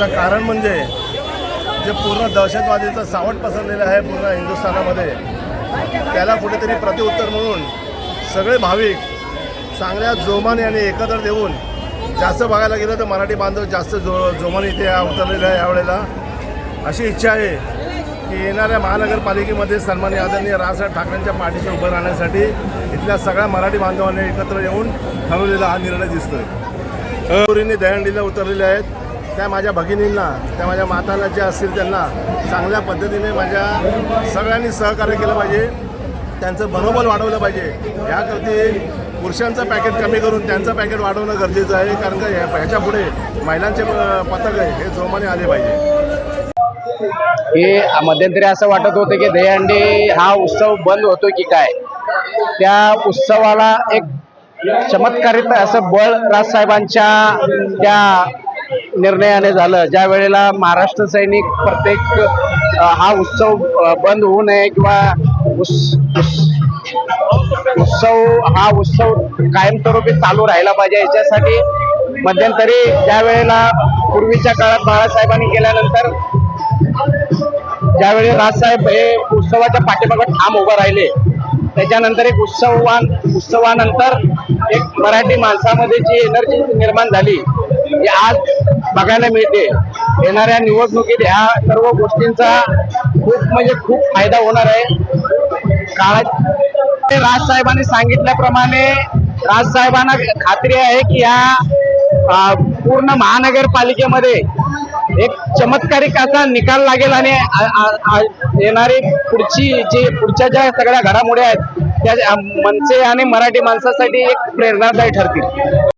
याचं कारण म्हणजे जे पूर्ण दहशतवादीचं सावट पसरलेलं आहे पूर्ण हिंदुस्थानामध्ये त्याला कुठेतरी प्रतिउत्तर म्हणून सगळे भाविक चांगल्या जोमाने आणि एकत्र देऊन जास्त बघायला गेलं तर मराठी बांधव जास्त जो जोमाने इथे उतरलेलं आहे यावेळेला. अशी इच्छा आहे की येणाऱ्या महानगरपालिकेमध्ये सन्मान आदरणीय राजसाहेब ठाकरेंच्या पाठीशी उभं राहण्यासाठी इथल्या सगळ्या मराठी बांधवांनी एकत्र येऊन ठरवलेला हा निर्णय दिसतोय. पोरींनी दहंडीला उतरलेले आहेत. त्या माझ्या भगिनींना त्या माझ्या मातांना ज्या असतील त्यांना चांगल्या पद्धतीने माझ्या सगळ्यांनी सहकार्य केलं पाहिजे. त्यांचं मनोबल वाढवलं पाहिजे. याकरती पुरुषांचं पॅकेट कमी करून त्यांचं पॅकेट वाढवणं गरजेचं आहे. कारण का ह्याच्या पुढे महिलांचे पथक आहे हे जोमाने आले पाहिजे. हे मध्यंतरी असं वाटत होतं की दहीहंडी हा उत्सव बंद होतो की काय? त्या उत्सवाला एक चमत्कारित असं बळ राजसाहेबांच्या त्या निर्णयाने झालं. ज्या वेळेला महाराष्ट्र सैनिक प्रत्येक हा उत्सव बंद होऊ नये किंवा उत्सव हा उत्सव कायमस्वरूपी चालू राहिला पाहिजे याच्यासाठी मध्यंतरी ज्या वेळेला पूर्वीच्या काळात बाळासाहेबांनी केल्यानंतर ज्यावेळी राजसाहेब हे उत्सवाच्या पाठीमागं ठाम उभं राहिले त्याच्यानंतर एक उत्सवान उत्सवानंतर एक मराठी माणसामध्ये जी एनर्जी निर्माण झाली जी आज बघायला मिळते. येणाऱ्या निवडणुकीत ह्या सर्व गोष्टींचा खूप म्हणजे खूप फायदा होणार आहे. काळात राज राजसाहेबांनी सांगितल्याप्रमाणे राजसाहेबांना खात्री आहे की या पूर्ण महानगरपालिकेमध्ये एक चमत्कारिक असा निकाल लागेल आणि येणारी पुढची जी पुढच्या ज्या सगळ्या घडामोडी आहेत त्या मनसे आणि मराठी माणसासाठी एक प्रेरणादायी ठरतील.